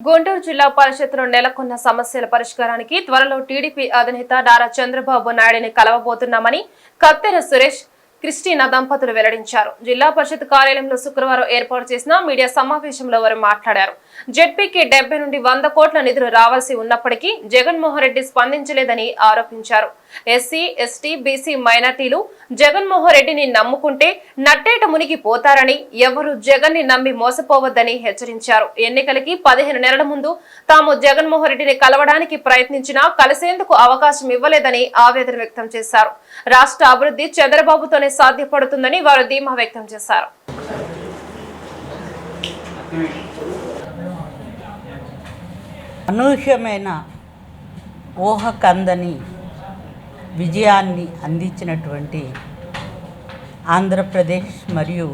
గుంటూరు జిల్లా పరిషత్లో నెలకొన్న సమస్యల పరిష్కారానికి త్వరలో టీడీపీ అధినేత నారా చంద్రబాబు నాయుడిని కలవబోతున్నామని కత్తెర సురేష్ క్రిస్టినా దంపతులు వెల్లడించారు. జిల్లా పరిషత్ కార్యాలయంలో శుక్రవారం ఏర్పాటు చేసిన మీడియా సమావేశంలో వారు మాట్లాడారు. జెడ్పీకి డెబ్బై నుండి వంద కోట్ల నిధులు రావాల్సి ఉన్నప్పటికీ జగన్మోహన్ రెడ్డి స్పందించలేదని ఆరోపించారు. ఎస్సీ ఎస్టీ బీసీ మైనార్టీలు జగన్మోహన్ రెడ్డిని నమ్ముకుంటే నట్టేట మునిగి పోతారని ఎవరు జగన్ని నమ్మి మోసపోవద్దని హెచ్చరించారు. ఎన్నికలకి పదిహేను నెలల ముందు తాము జగన్మోహన్ రెడ్డిని కలవడానికి ప్రయత్నించినా కలిసేందుకు అవకాశం ఇవ్వలేదని ఆవేదన వ్యక్తం చేశారు. రాష్ట్ర అభివృద్ధి చంద్రబాబుతోనే సాధ్యపడుతుందని వారు ధీమా వ్యక్తం చేశారు. అనూహ్యమైన ఊహకందని విజయాన్ని అందించినటువంటి ఆంధ్రప్రదేశ్ మరియు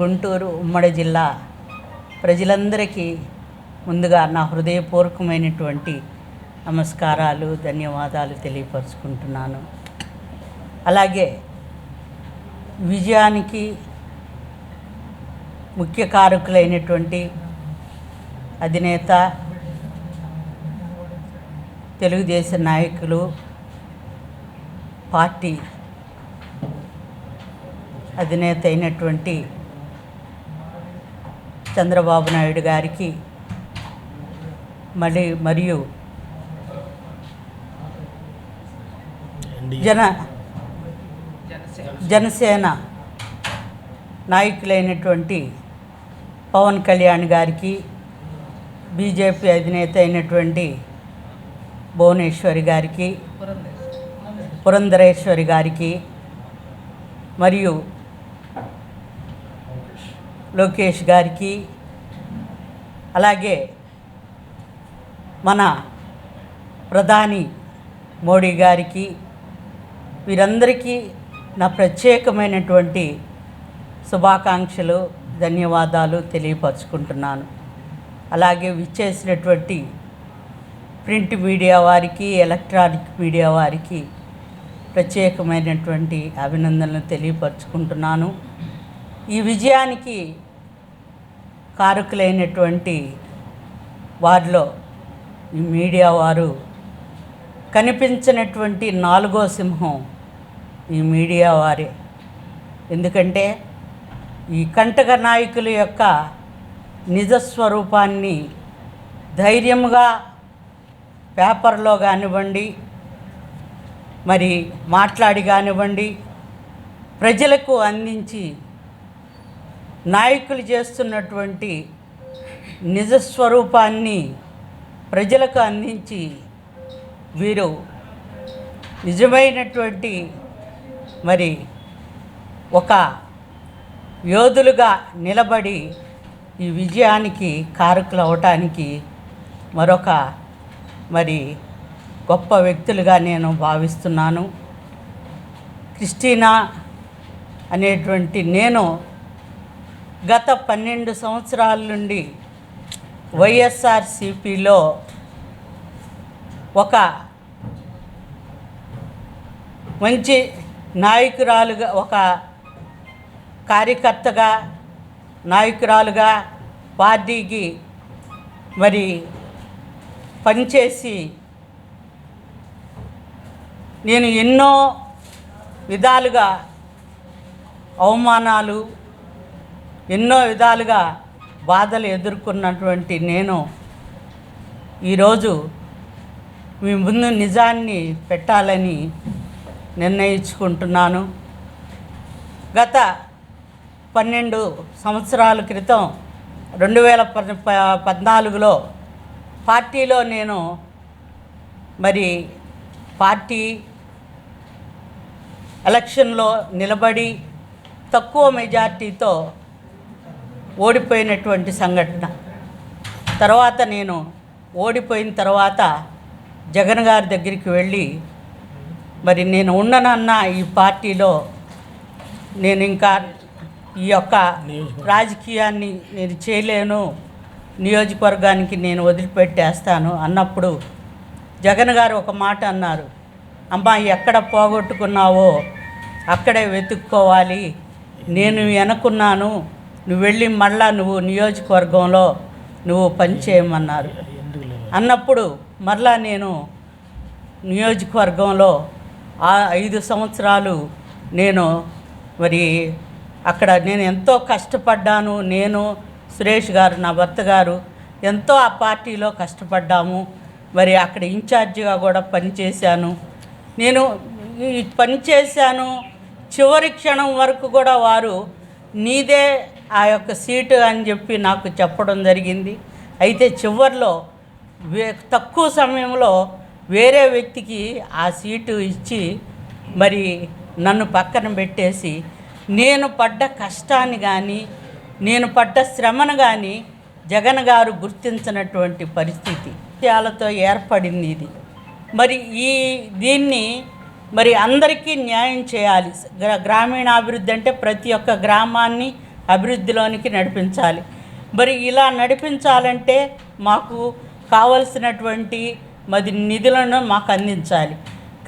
గుంటూరు ఉమ్మడి జిల్లా ప్రజలందరికీ ముందుగా నా హృదయపూర్వకమైనటువంటి నమస్కారాలు ధన్యవాదాలు తెలియపరుచుకుంటున్నాను. అలాగే విజయానికి ముఖ్య కారకులైనటువంటి అధినేత తెలుగుదేశం నాయకులు పార్టీ అధినేత అయినటువంటి చంద్రబాబు నాయుడు గారికి మళ్ళీ మరియు జన జనసేన నాయకులైనటువంటి పవన్ కళ్యాణ్ గారికి బీజేపీ అధినేత అయినటువంటి భువనేశ్వరి గారికి పురంధరేశ్వరి గారికి మరియు లోకేష్ గారికి అలాగే మన ప్రధాని మోడీ గారికి వీరందరికీ నా ప్రత్యేకమైనటువంటి శుభాకాంక్షలు ధన్యవాదాలు తెలియపరుచుకుంటున్నాను. అలాగే విచ్చేసినటువంటి ప్రింట్ మీడియా వారికి ఎలక్ట్రానిక్ మీడియా వారికి ప్రత్యేకమైనటువంటి అభినందనలు తెలియపరుచుకుంటున్నాను. ఈ విజయానికి కారకులైనటువంటి వారిలో ఈ మీడియా వారు కనిపించినటువంటి నాలుగో సింహం ఈ మీడియా వారే. ఎందుకంటే ఈ కంటక నాయకుల యొక్క నిజస్వరూపాన్ని ధైర్యంగా పేపర్లో కానివ్వండి మరి మాట్లాడి కానివ్వండి ప్రజలకు అందించి నాయకులు చేస్తున్నటువంటి నిజస్వరూపాన్ని ప్రజలకు అందించి వీరు నిజమైనటువంటి మరి ఒక యోధులుగా నిలబడి ఈ విజయానికి కారకులు అవటానికి మరొక మరి గొప్ప వ్యక్తులుగా నేను భావిస్తున్నాను. క్రిస్టీనా అనేటువంటి నేను గత పన్నెండు సంవత్సరాల నుండి వైఎస్ఆర్సిపిలో ఒక మంచి నాయకురాలుగా ఒక కార్యకర్తగా నాయకురాలుగా పార్టీకి మరి పనిచేసి నేను ఎన్నో విధాలుగా అవమానాలు ఎన్నో విధాలుగా బాధలు ఎదుర్కొన్నటువంటి నేను ఈరోజు మీ ముందు నిజాన్ని పెట్టాలని నిర్ణయించుకుంటున్నాను. గత పన్నెండు సంవత్సరాల క్రితం రెండు వేల ప- పద్నాలుగులో పార్టీలో నేను మరి పార్టీ ఎలక్షన్లో నిలబడి తక్కువ మెజార్టీతో ఓడిపోయినటువంటి సంఘటన. తర్వాత నేను ఓడిపోయిన తర్వాత జగన్ గారి దగ్గరికి వెళ్ళి మరి నేను ఉండనన్న ఈ పార్టీలో నేను ఇంకా ఈ యొక్క రాజకీయాన్ని నేను చేయలేను. నియోజకవర్గానికి నేను వదిలిపెట్టేస్తాను అన్నప్పుడు జగన్ గారు ఒక మాట అన్నారు. అమ్మా ఎక్కడ పోగొట్టుకున్నావో అక్కడే వెతుక్కోవాలి. నేను వెనుకున్నాను నువ్వు వెళ్ళి మళ్ళా నువ్వు నియోజకవర్గంలో నువ్వు పని చేయమన్నారు. అన్నప్పుడు మరలా నేను నియోజకవర్గంలో ఆ ఐదు సంవత్సరాలు నేను మరి అక్కడ నేను ఎంతో కష్టపడ్డాను. నేను సురేష్ గారు నా భర్త గారు ఎంతో ఆ పార్టీలో కష్టపడ్డాము. మరి అక్కడ ఇన్ఛార్జిగా కూడా పనిచేశాను. నేను పనిచేశాను పని చేశాను. చివరి క్షణం వరకు కూడా వారు నీదే ఆ యొక్క సీటు అని చెప్పి నాకు చెప్పడం జరిగింది. అయితే చివరిలో వే తక్కువ సమయంలో వేరే వ్యక్తికి ఆ సీటు ఇచ్చి మరి నన్ను పక్కన పెట్టేసి నేను పడ్డ కష్టాన్ని కానీ నేను పడ్డ శ్రమను కానీ జగన్ గారు గుర్తించినటువంటి పరిస్థితి విషయాలతో ఏర్పడింది ఇది. మరి ఈ దీన్ని మరి అందరికీ న్యాయం చేయాలి. గ్రామీణాభివృద్ధి అంటే ప్రతి ఒక్క గ్రామాన్ని అభివృద్ధిలోనికి నడిపించాలి. మరి ఇలా నడిపించాలంటే మాకు కావలసినటువంటి మరి నిధులను మాకు అందించాలి.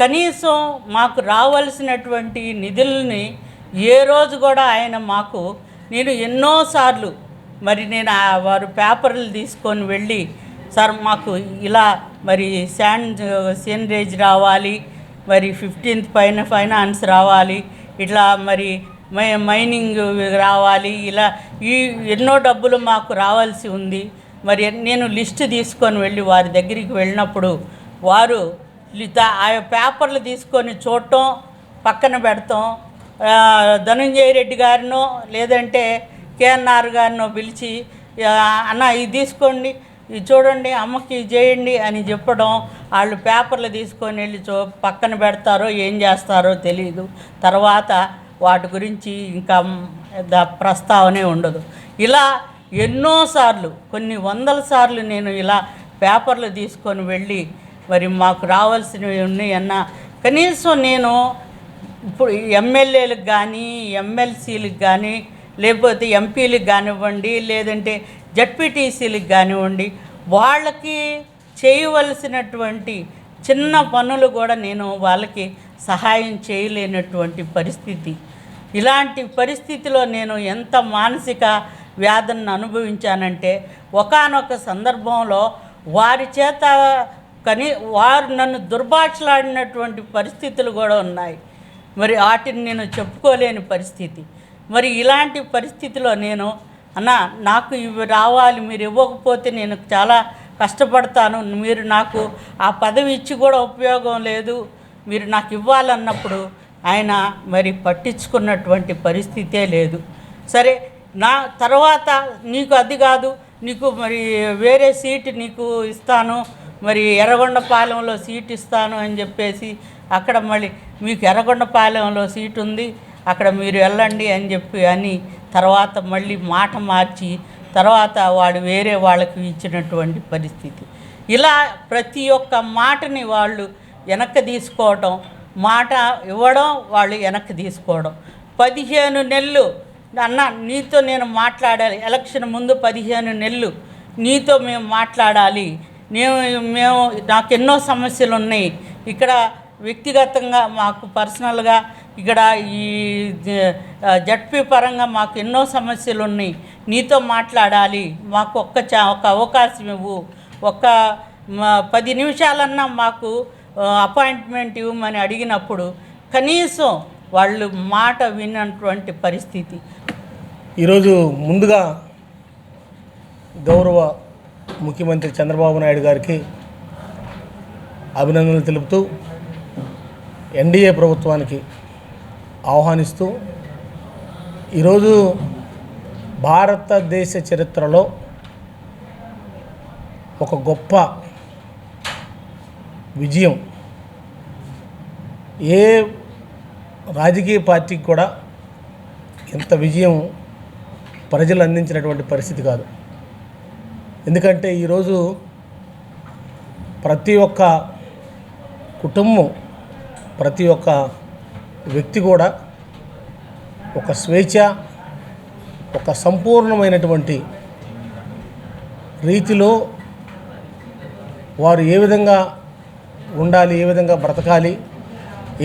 కనీసం మాకు రావాల్సినటువంటి నిధుల్ని ఏ రోజు కూడా ఆయన మాకు నేను ఎన్నోసార్లు మరి నేను వారు పేపర్లు తీసుకొని వెళ్ళి సార్ మాకు ఇలా మరి శాండ్ సీనరేజ్ రావాలి మరి ఫిఫ్టీన్త్ పైన ఫైనాన్స్ రావాలి ఇట్లా మరి మై మైనింగ్ రావాలి ఇలా ఈ ఎన్నో డబ్బులు మాకు రావాల్సి ఉంది. మరి నేను లిస్ట్ తీసుకొని వెళ్ళి వారి దగ్గరికి వెళ్ళినప్పుడు వారు ఆ పేపర్లు తీసుకొని చూడటం పక్కన పెడతాం ధనంజయ రెడ్డి గారినో లేదంటే కేఎన్ఆర్ గారినో పిలిచి అన్న ఇది తీసుకోండి ఇది చూడండి అమ్మకి ఇది చేయండి అని చెప్పడం వాళ్ళు పేపర్లు తీసుకొని వెళ్ళి చూ పక్కన పెడతారో ఏం చేస్తారో తెలియదు తర్వాత వాటి గురించి ఇంకా ప్రస్తావనే ఉండదు. ఇలా ఎన్నోసార్లు కొన్ని వందల సార్లు నేను ఇలా పేపర్లు తీసుకొని వెళ్ళి మరి మాకు రావాల్సినవి ఉన్నాయన్నా కనీసం నేను ఇప్పుడు ఎమ్మెల్యేలకు కానీ ఎమ్మెల్సీలకు కానీ లేకపోతే ఎంపీలకు కానివ్వండి లేదంటే జడ్పీటీసీలకు కానివ్వండి వాళ్ళకి చేయవలసినటువంటి చిన్న పనులు కూడా నేను వాళ్ళకి సహాయం చేయలేనటువంటి పరిస్థితి. ఇలాంటి పరిస్థితిలో నేను ఎంత మానసిక వ్యాధులను అనుభవించానంటే ఒకానొక సందర్భంలో వారి చేత కనీ వారు నన్ను దుర్భాషలాడినటువంటి పరిస్థితులు కూడా ఉన్నాయి. మరి వాటిని నేను చెప్పుకోలేని పరిస్థితి. మరి ఇలాంటి పరిస్థితిలో నేను అన్న నాకు ఇవి రావాలి మీరు ఇవ్వకపోతే నేను చాలా కష్టపడతాను. మీరు నాకు ఆ పదవి ఇచ్చి కూడా ఉపయోగం లేదు. మీరు నాకు ఇవ్వాలన్నప్పుడు ఆయన మరి పట్టించుకున్నటువంటి పరిస్థితే లేదు. సరే నా తర్వాత నీకు అది కాదు. నీకు మరి వేరే సీటు నీకు ఇస్తాను. మరి ఎర్రగొండపాలెంలో సీట్ ఇస్తాను అని చెప్పేసి అక్కడ మళ్ళీ మీకు ఎర్రగొండపాలెంలో సీటు ఉంది అక్కడ మీరు వెళ్ళండి అని చెప్పి అని తర్వాత మళ్ళీ మాట మార్చి తర్వాత వాడు వేరే వాళ్ళకి ఇచ్చినటువంటి పరిస్థితి. ఇలా ప్రతి ఒక్క మాటని వాళ్ళు వెనక్కి తీసుకోవడం మాట ఇవ్వడం వాళ్ళు వెనక్కి తీసుకోవడం. పదిహేను నెలలు అన్న నీతో నేను మాట్లాడాలి ఎలక్షన్ ముందు పదిహేను నెలలు నీతో మేము మాట్లాడాలి నేను మేము నాకు ఎన్నో సమస్యలు ఉన్నాయి ఇక్కడ వ్యక్తిగతంగా మాకు పర్సనల్గా ఇక్కడ ఈ జడ్పీ పరంగా మాకు ఎన్నో సమస్యలు ఉన్నాయి. నీతో మాట్లాడాలి. మాకు ఒక్క చా ఒక అవకాశం ఇవ్వు. ఒక్క పది నిమిషాలన్నా మాకు అపాయింట్మెంట్ ఇవ్వమని అడిగినప్పుడు కనీసం వాళ్ళు మాట వినటువంటి పరిస్థితి. ఈరోజు ముందుగా గౌరవ ముఖ్యమంత్రి చంద్రబాబు నాయుడు గారికి అభినందనలు తెలుపుతూ ఎన్డీఏ ప్రభుత్వానికి ఆహ్వానిస్తూ ఈరోజు భారతదేశ చరిత్రలో ఒక గొప్ప విజయం. ఏ రాజకీయ పార్టీకి కూడా ఇంత విజయం ప్రజలు అందించినటువంటి పరిస్థితి కాదు. ఎందుకంటే ఈరోజు ప్రతి ఒక్క కుటుంబం ప్రతి ఒక్క వ్యక్తి కూడా ఒక స్వేచ్ఛ ఒక సంపూర్ణమైనటువంటి రీతిలో వారు ఏ విధంగా ఉండాలి ఏ విధంగా బ్రతకాలి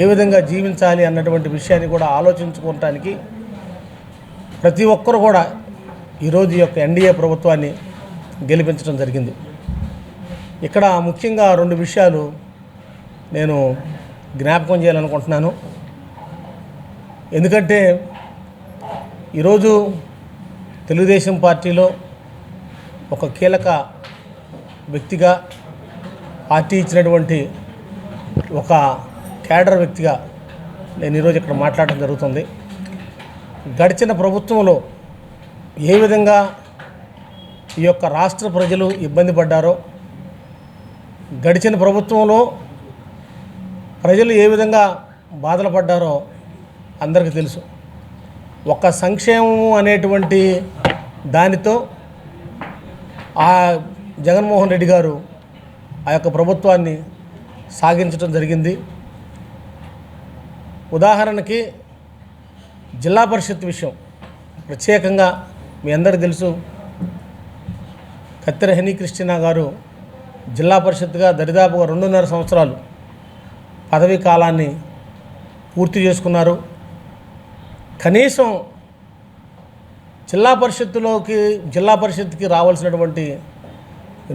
ఏ విధంగా జీవించాలి అన్నటువంటి విషయాన్ని కూడా ఆలోచించుకోవటానికి ప్రతి ఒక్కరు కూడా ఈరోజు యొక్క ఎన్డీఏ ప్రభుత్వాన్ని గెలిపించడం జరిగింది. ఇక్కడ ముఖ్యంగా రెండు విషయాలు నేను జ్ఞాపకం చేయాలనుకుంటున్నాను. ఎందుకంటే ఈరోజు తెలుగుదేశం పార్టీలో ఒక కీలక వ్యక్తిగా పార్టీ ఇచ్చినటువంటి ఒక క్యాడర్ వ్యక్తిగా నేను ఈరోజు ఇక్కడ మాట్లాడటం జరుగుతుంది. గడిచిన ప్రభుత్వంలో ఏ విధంగా ఈ యొక్క రాష్ట్ర ప్రజలు ఇబ్బంది పడ్డారో గడిచిన ప్రభుత్వంలో ప్రజలు ఏ విధంగా బాధలు పడ్డారో అందరికీ తెలుసు. ఒక సంక్షేమం అనేటువంటి దానితో ఆ జగన్మోహన్ రెడ్డి గారు ఆ యొక్క ప్రభుత్వాన్ని సాగించడం జరిగింది. ఉదాహరణకి జిల్లా పరిషత్ విషయం ప్రత్యేకంగా మీ అందరికీ తెలుసు. కత్తెర హెనీ గారు జిల్లా పరిషత్గా దరిదాపుగా రెండున్నర సంవత్సరాలు పదవీ కాలాన్ని పూర్తి చేసుకున్నారు. కనీసం జిల్లా పరిషత్తులోకి జిల్లా పరిషత్కి రావాల్సినటువంటి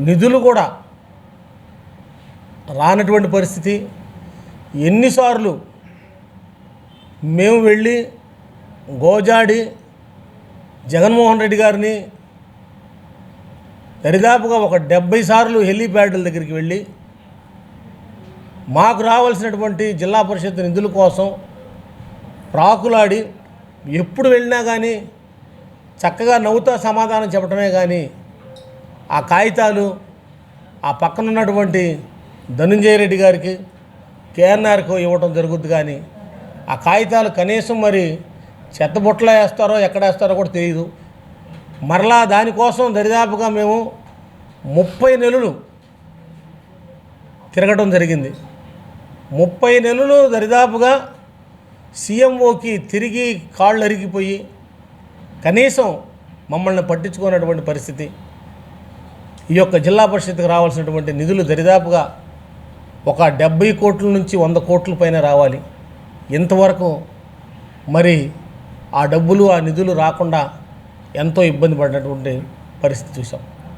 నిధులు కూడా రానటువంటి పరిస్థితి. ఎన్నిసార్లు మేము వెళ్ళి గోజాడి జగన్మోహన్ రెడ్డి గారిని దరిదాపుగా ఒక డెబ్బై సార్లు హెలీప్యాడ్ల దగ్గరికి వెళ్ళి మాకు రావాల్సినటువంటి జిల్లా పరిషత్ నిధుల కోసం ప్రాకులాడి ఎప్పుడు వెళ్ళినా కానీ చక్కగా నవ్వుతా సమాధానం చెప్పడమే కానీ ఆ కాగితాలు ఆ పక్కన ఉన్నటువంటి ధనుంజయ రెడ్డి గారికి కేఎన్ఆర్కు ఇవ్వటం జరుగుద్ది కానీ ఆ కాగితాలు కనీసం మరి చెత్తబుట్టలో వేస్తారో ఎక్కడ వేస్తారో కూడా తెలియదు మరలా దానికోసం దరిదాపుగా మేము ముప్పై నెలలు తిరగడం జరిగింది. ముప్పై నెలలు దరిదాపుగా సీఎంఓకి తిరిగి కాళ్ళు అరిగిపోయి కనీసం మమ్మల్ని పట్టించుకున్నటువంటి పరిస్థితి. ఈ యొక్క జిల్లా పరిషత్కి రావాల్సినటువంటి నిధులు దరిదాపుగా ఒక డెబ్బై కోట్ల నుంచి వంద కోట్ల పైన రావాలి. ఇంతవరకు మరి ఆ డబ్బులు ఆ నిధులు రాకుండా ఎంతో ఇబ్బంది పడినటువంటి పరిస్థితి చూసాం